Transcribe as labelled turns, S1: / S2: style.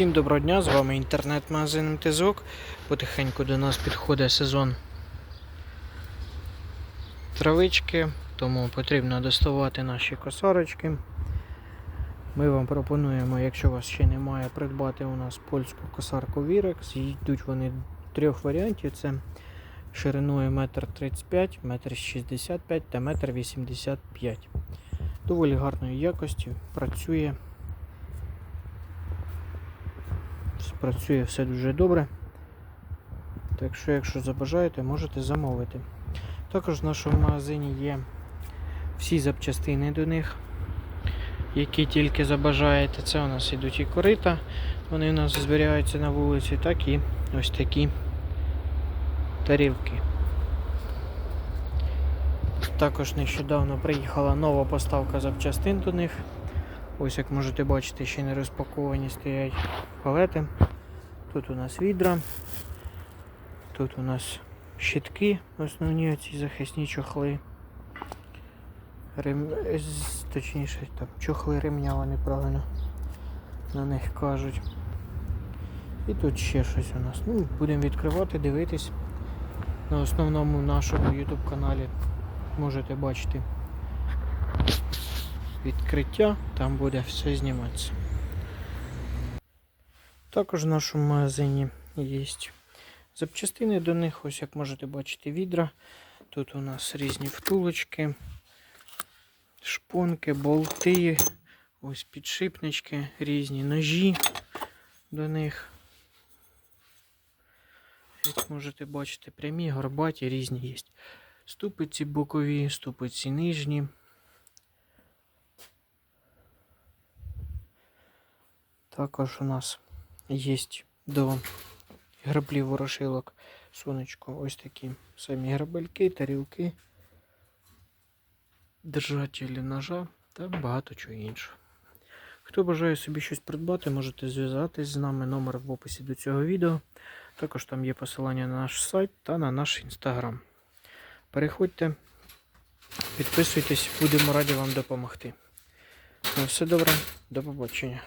S1: Всім доброго дня, з вами інтернет-магазин МТЗОК. Потихеньку до нас підходить сезон травички, тому потрібно доставати наші косарочки. Ми вам пропонуємо, якщо у вас ще немає, придбати у нас польську косарку Virex. Йдуть вони трьох варіантів: це шириною 1,35 м, 1,65 м та 1,85 м. Доволі гарної якості, працює. Працює все дуже добре. Так що, якщо забажаєте, можете замовити. Також в нашому магазині є всі запчастини до них, які тільки забажаєте. Це у нас ідуть і корита, вони у нас зберігаються на вулиці, так і ось такі тарілки. Також нещодавно приїхала нова поставка запчастин до них. Ось як можете бачити, ще не розпаковані стоять палети. Тут у нас відра, тут у нас щитки, основні оці захисні чохли. Рем... Точніше, там, чохли ремня вони правильно на них кажуть. І тут ще щось у нас. Ну, будемо відкривати, дивитись. На основному нашому YouTube каналі можете бачити відкриття, там буде все зніматися. Також в нашому магазині є запчастини до них, ось як можете бачити, відра. Тут у нас різні втулочки, шпонки, болти, ось підшипнички, різні ножі до них. Як можете бачити, прямі, горбаті, різні є. Ступиці бокові, ступиці нижні. Також у нас є до граблів ворошилок сонечко. Ось такі самі грабельки, тарілки, держателі ножа та багато чого іншого. Хто бажає собі щось придбати, можете зв'язатись з нами. Номер в описі до цього відео. Також там є посилання на наш сайт та на наш інстаграм. Переходьте, підписуйтесь, будемо раді вам допомогти. На все добре, до побачення.